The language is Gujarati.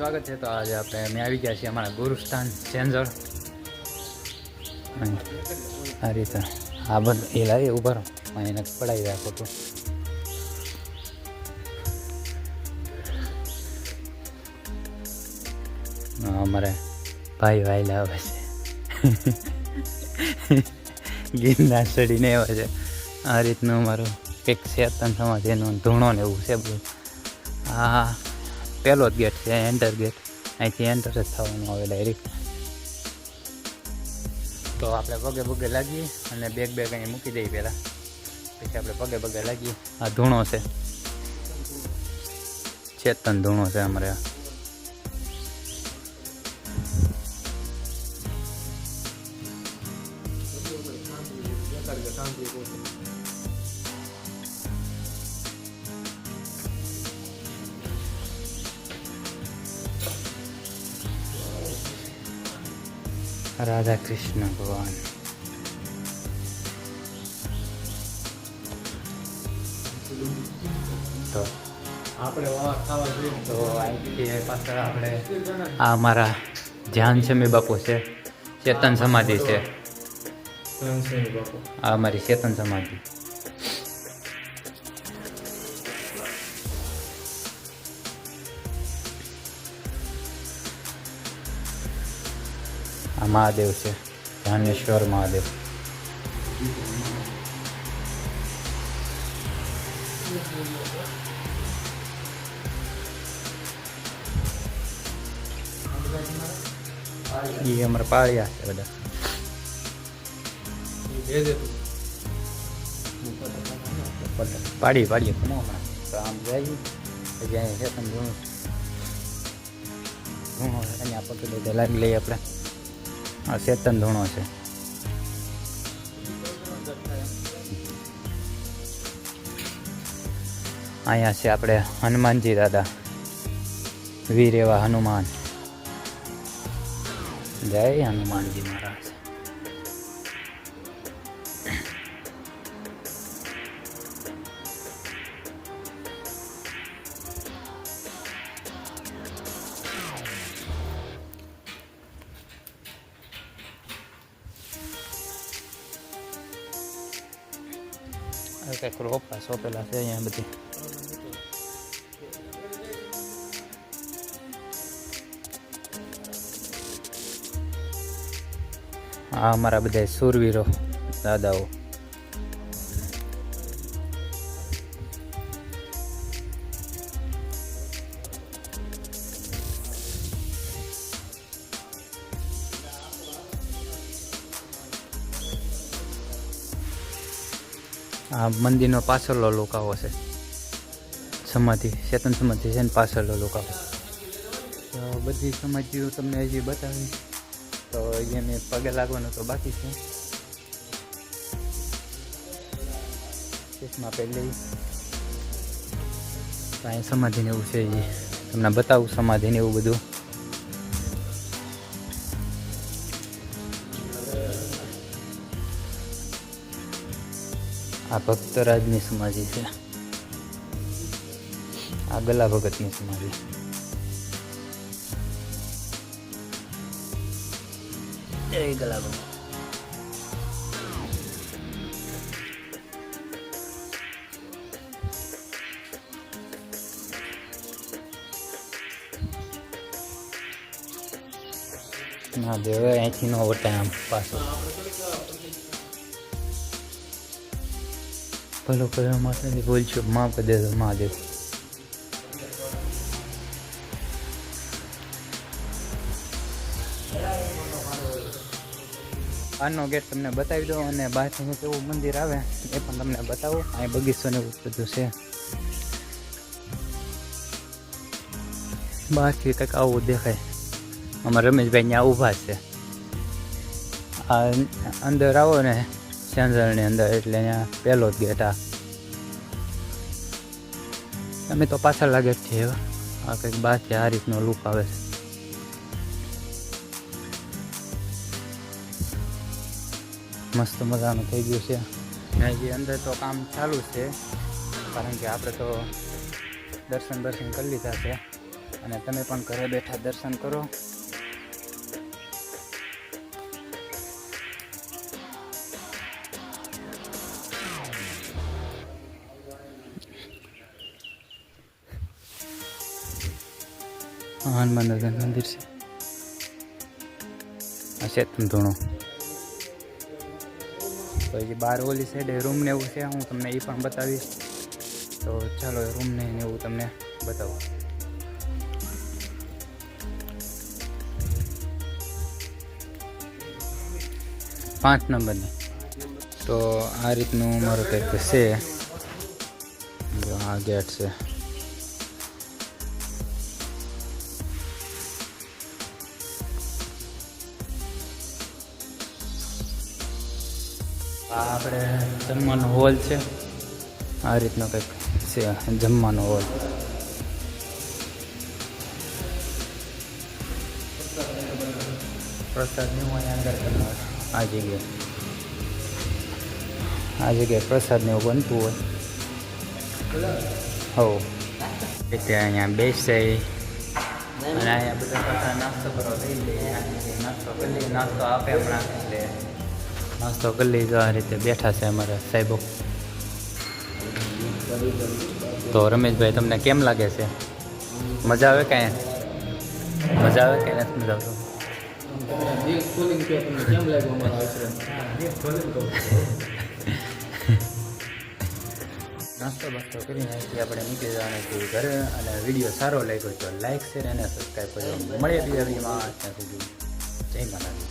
સ્વાગત છે તો આજે આપણે, અમે આવી ગયા છીએ અમારા ગુરુસ્થાન સેન્જર આ રીતે આ બધું, એ લાવી ઊભા રહો. એને પડાવી રાખો તો. અમારે ભાઈ ભાઈ લાવે છે. ગીરના ચડીને એવા છે. આ રીતનું અમારું કંઈક ચેતન સમાજ એનું ધૂણો ને એવું છે બધું. આ પહેલો જ ગેટ છે એન્ટર ગેટ અહીંથી એન્ટર જ થવાનું આવે ડાયરેક્ટ તો આપણે પગે પગે લાગીએ અને બેગ બેગ અહીં મૂકી દઈએ પહેલાં. પછી આપણે પગે પગે લાગીએ. આ ધૂણો છે. ચેતન ધૂણો છે અમારે આ. રાધા કૃષ્ણ ભગવાન તો આપણે તો અહીંથી પાછળ આપણે આ અમારા ધ્યાન શમી બાપુ છે ચેતન સમાધિ છે. આ અમારી ચેતન સમાધિ. મહાદેવ છે ધાનેશ્વર મહાદેવ. એ અમારે પાળિયા છે બધા. પાડી પાડીએ. આમ જાય. પછી અહીંયા છે તમે અહીંયા પકડી લાગી લઈએ આપણે. આ ચેતન ધૂણો છે. અહીંયા છે આપણે હનુમાનજી દાદા વીર એવા હનુમાન. જય હનુમાનજી મહારાજ. કંઈક રોપા સોંપેલા છે અહીંયા બધી આ અમારા બધા સુરવીરો દાદાઓ આ મંદિરનો પાછળનો લોકાવો છે. સમાધિ ચેતન સમાધિ છે ને પાછળનો લોકાવો. તો બધી સમાધિઓ તમને હજી બતાવી. તો અહીંયા મેં પગે લાગવાનું તો બાકી છે. ચશ્મા પહેલી અહીંયા સમાધિને એવું છે તમને બતાવું સમાધિને એવું બધું. આ ભક્તરાજની સમાધિ છે. આ ગલા ભગતની સમાધિ. જય ગલા ભગત ના દેવ અહીંથી નો વટાય આમ પાછો. ભલો કયો માતાજી બોલજો માફ કરી દેજો મહાદેવ આનો ગેટ તમને બતાવી દો અને બહારથી કેવું મંદિર આવે એ પણ તમને બતાવો. અહીં બગીચો ને બધું છે. બહારથી કંઈક આવું દેખાય. અમારા રમેશભાઈ ત્યાં ઊભા છે. આ અંદર આવો ને. સેન્જરની અંદર એટલે અહીંયા પહેલો જ ગેટ આ. અમે તો પાછળ લાગે જ છીએ આ કંઈક બહારથી આ રીતનો લુક આવે છે. મસ્ત મજાનું થઈ ગયું છે. ને અંદર તો કામ ચાલુ છે. કારણ કે આપણે તો દર્શન દર્શન કરી લીધા છે. અને તમે પણ ઘરે બેઠા દર્શન કરો. હનુમાન દાદાનું મંદિર છે. આ છે ધૂણો. પછી બાર ઓલી સાઈડે રૂમ ને એવું છે, હું તમને એ પણ બતાવીશ. તો ચાલો રૂમ ને એવું તમને બતાવું. પાંચ નંબરની. તો આ રીતનું મારો કંઈક છે. આ ગેટ છે. આ આપણે જમવાનો હોલ છે. આ રીતનો કંઈક છે જમવાનો હોલ. પ્રસાદની હું અહીંયા આ જગ્યાએ. આ જગ્યાએ પ્રસાદને એવું બનતું હોય. હો. એટલે અહીંયા બેસે. અને અહીંયા બધા નાસ્તો કરવા લઈ લે. નાસ્તો કરી નાસ્તો આપે હમણાં એટલે નાસ્તો કરી લીધો, આ રીતે બેઠા છે અમારા સાહેબો. તો રમેશભાઈ, તમને કેમ લાગે છે? મજા આવે કાંઈ? મજા આવે કે નથી મજા આવતો? નાસ્તો બાસ્તો કરીને અહીંથી આપણે નીકળી જવાના છીએ ઘરે અને વીડિયો સારો લાગ્યો તો લાઈક, શેર અને સબસ્ક્રાઈબ કરજો. મળીએ બીજા વિડીયોમાં. જય માતાજી.